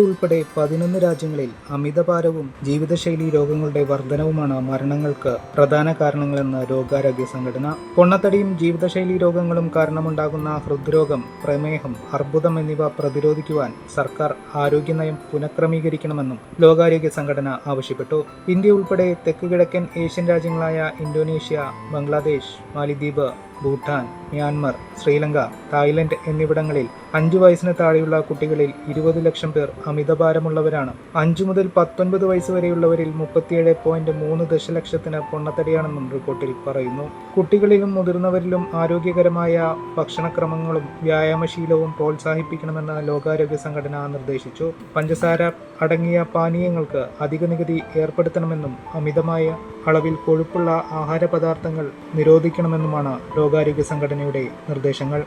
ഉൾപ്പെടെ പതിനൊന്ന് രാജ്യങ്ങളിൽ അമിതഭാരവും ജീവിതശൈലി രോഗങ്ങളുടെ വർധനവുമാണ് മരണങ്ങൾക്ക് പ്രധാന കാരണങ്ങളെന്ന് രോഗാരോഗ്യ സംഘടന. പൊണ്ണത്തടിയും ജീവിതശൈലി രോഗങ്ങളും കാരണമുണ്ടാകുന്ന ഹൃദ്രോഗം പ്രമേഹം അർബുദം എന്നിവ പ്രതിരോധിക്കുവാൻ സർക്കാർ ആരോഗ്യ നയം പുനഃക്രമീകരിക്കണമെന്നും ലോകാരോഗ്യ സംഘടന ആവശ്യപ്പെട്ടു. ഇന്ത്യ ഉൾപ്പെടെ തെക്ക് കിഴക്കൻ ഏഷ്യൻ രാജ്യങ്ങളായ ഇന്തോനേഷ്യ ബംഗ്ലാദേശ് മാലിദ്വീപ് ഭൂട്ടാൻ മ്യാൻമർ ശ്രീലങ്ക തായ്ലൻഡ് എന്നിവിടങ്ങളിൽ അഞ്ചു വയസ്സിന് താഴെയുള്ള കുട്ടികളിൽ ഇരുപത് ലക്ഷം പേർ അമിതഭാരമുള്ളവരാണ്. അഞ്ചു മുതൽ പത്തൊൻപത് വയസ്സ് വരെയുള്ളവരിൽ മുപ്പത്തിയേഴ് പോയിന്റ് മൂന്ന് ദശലക്ഷത്തിന് പൊണ്ണത്തടിയാണെന്നും റിപ്പോർട്ടിൽ പറയുന്നു. കുട്ടികളിലും മുതിർന്നവരിലും ആരോഗ്യകരമായ ഭക്ഷണക്രമങ്ങളും വ്യായാമശീലവും പ്രോത്സാഹിപ്പിക്കണമെന്ന് ലോകാരോഗ്യ സംഘടന നിർദ്ദേശിച്ചു. പഞ്ചസാര അടങ്ങിയ പാനീയങ്ങൾക്ക് അധിക നികുതി ഏർപ്പെടുത്തണമെന്നും അമിതമായ അളവിൽ കൊഴുപ്പുള്ള ആഹാര പദാർത്ഥങ്ങൾ നിരോധിക്കണമെന്നുമാണ് ലോകാരോഗ്യ സംഘടനയുടെ നിർദ്ദേശങ്ങൾ.